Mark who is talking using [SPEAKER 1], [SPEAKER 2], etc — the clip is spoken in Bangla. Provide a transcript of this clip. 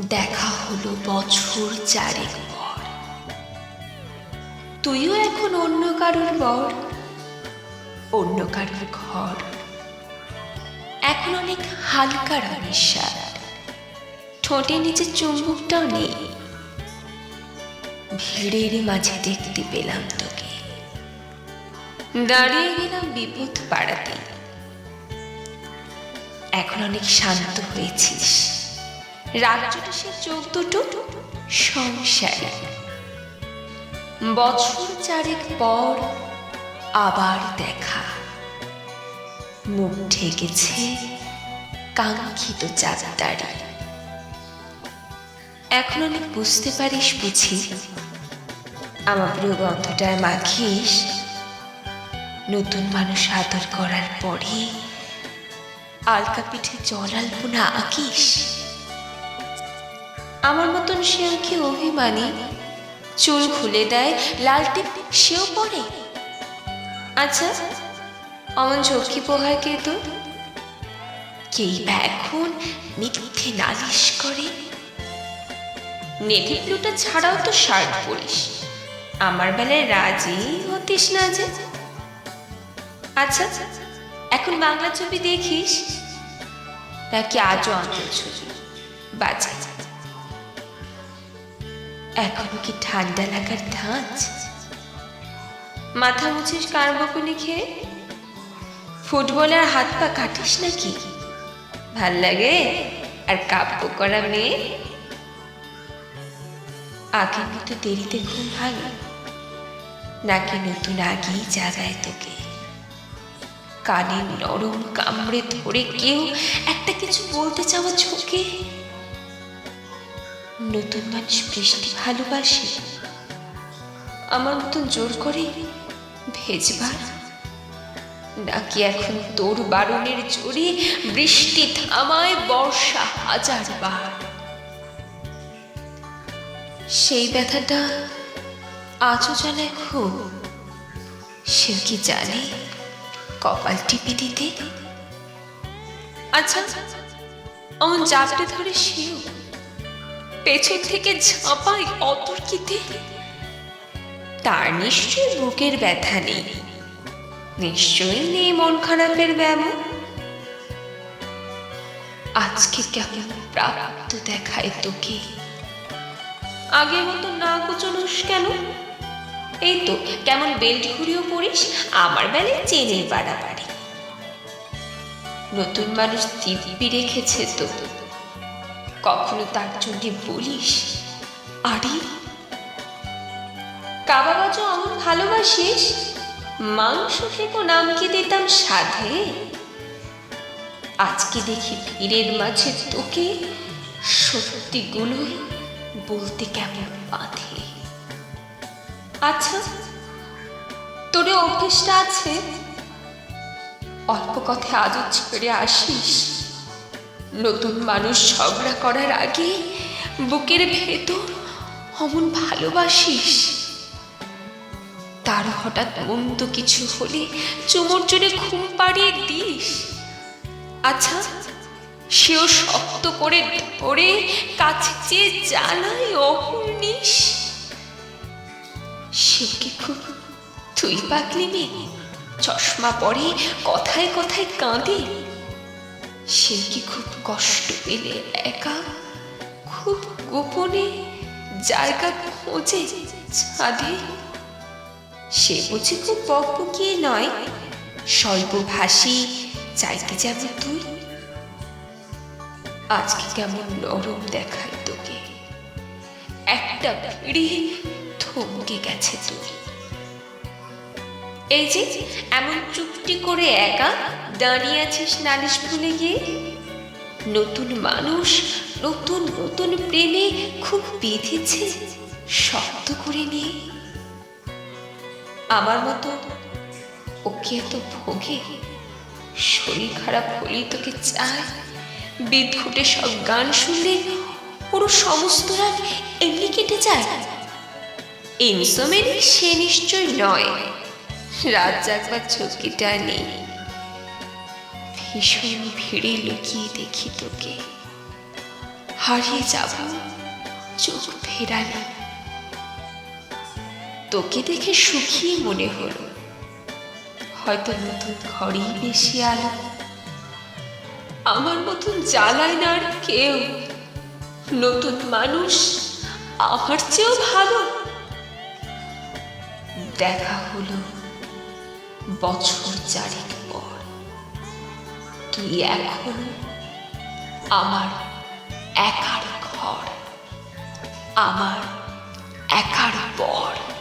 [SPEAKER 1] দেখা হলো বছর চারেক পর। তুইও এখন অন্য কারোর বর, অন্য কারোর ঘর। এখন অনেক হালকা রঙের ঠোঁটে নিচে চুম্বকটাও নেই। ভিড়ের মাঝে দেখতে পেলাম তোকে। দাঁড়িয়ে গেলাম বিপদ পাড়াতে এখন অনেক শান্ত হয়েছিস। সে চোখ দুটো সংসারে। বছর চারেক পর আবার দেখা। মুখ ঢেকেছে কাঙ্ক্ষিত চাঁদারি এখন অনেক বুঝতে পারিস বুঝি, আমার প্রিয় গন্ধটায় মাখিস, নতুন মানুষ আদর করার পরে আলকা পিঠে জল আলপনা আঁকিস। আমার মতন সেও কি অভিমানী? চুল খুলে দেয়, লাল টিপ, সেও পরে। আচ্ছা অমন ঝক্কি পোহায় কে তো কেই বা এখন মিথ্যে নালিশ করে। নেভি ব্লুটা ছাড়াও তো শার্ট পরিস। আমার বেলায় রাজি হতিস না যে। আচ্ছা এখন বাংলা ছবি দেখিস? নাকি আজও অন্তর ছবি? বাজা এখনও কি ঠান্ডা লাগার ধাঁচ? মাথা মুছিস কার বকুনি খেয়ে? ফুটবলের হাত পা কাটিস নাকি? ভালো লাগে? আর কাব্য করা মেয়ে? আগের মতো দেরিতে ঘুম ভাঙে? নাকি নতুন আগেই জাগায় তোকে? কানে নরম কামড়ে ধরে কেউ একটা কিছু বলতে চাওয়া ঝোঁকে? নতুন মানুষ বৃষ্টি ভালোবাসে। আমার মতন জোর করে ভেজবার নাকি এখন তোর বারণের জোরে বৃষ্টি থামায় বর্ষা হাজার বার? সেই ব্যথাটা আজও জানায় খুব সে কি জানে কপাল টিপে দিতে? আচ্ছা অমন জাপটে ধরে সেও পেছন থেকে ঝাঁপায় অতর্কিতে। তার নিশ্চয়ই বুকের ব্যথা নেই। নিশ্চয়ই নেই মন খারাপের ব্যায়াম আজকে কেমন প্রাপ্ত দেখায় তোকে। আগের মতো না কুচনোস কেন? এই তো, কেমন বেল্ট ঘুরিয়েও পড়িস, আমার বেলায় চেনে বাড়াবাড়ি। নতুন মানুষ দিব্যি রেখেছে তো। কখনো তার জন্য বলিস? আরে কাবা গাছও আমার ভালোবাসিস? মাংস খেকো নামকে দিতাম সাধে। আজকে দেখি ভিড়ের মাঝে তোকে সত্যিগুলোই বলতে কেমন বাঁধে। আচ্ছা তোরে অভ্যেসটা আছে? অল্প কথা আজও ছেড়ে আসিস? নতুন মানুষ ঝগড়া করার আগে বুকের ভেতর অমন ভালোবাসিস। তার হঠাৎ মন্দ কিছু হলে চুমোর জোরে ঘুম পাড়িয়ে দিস। আচ্ছা সেও শক্ত করে ধরে কাছে চেয়ে জ্বালায় অহর্নিশ সে কি খুব তুই পাকলি মেয়ে? চশমা পরে কথায় কথায় কাঁদে। সে কি খুব কষ্ট পেলে একা? খুব গোপনে জায়গা খোঁজে ছাদে? সে বুঝি খুব বকবকিয়ে নয়। স্বল্প ভাষী চাইতে যাবে তুই। আজকে কেমন নরম দেখায় তোকে। একটা ভিড়ে থমকে গেছে তুই। এই যে, এমন চুপটি করে একা? দাঁড়িয়ে আছিস নালিশ ভুলে গিয়ে? নতুন মানুষ, নতুন নতুন প্রেমে খুব বেঁধেছে শক্ত করে নিয়ে। আমার মতো ওকে এত ভোগে, শরীর খারাপ হলেই তোকে চায়? বিদঘুটে সব গান শুনলে পুরো সমস্ত রাত এমনি কেটে যায়। ইনসোমেনি সে নিশ্চয় নয়। রাত জাগবার ঝুঁকিটা নেই। ভীষণ ভিড়ে লুকিয়ে দেখি তোকে। হারিয়ে যাব, চোখ ফেরালে। তোকে দেখে সুখী মনে হলো। হয়তো নতুন ঘরেই বেশি আলো। আমার মতন জ্বালায় না আর কেউ। নতুন মানুষ আমার চেয়েও ভালো। দেখা হলো বছর চারেক তুই এখন? আমার একার ঘর আমার একার পর।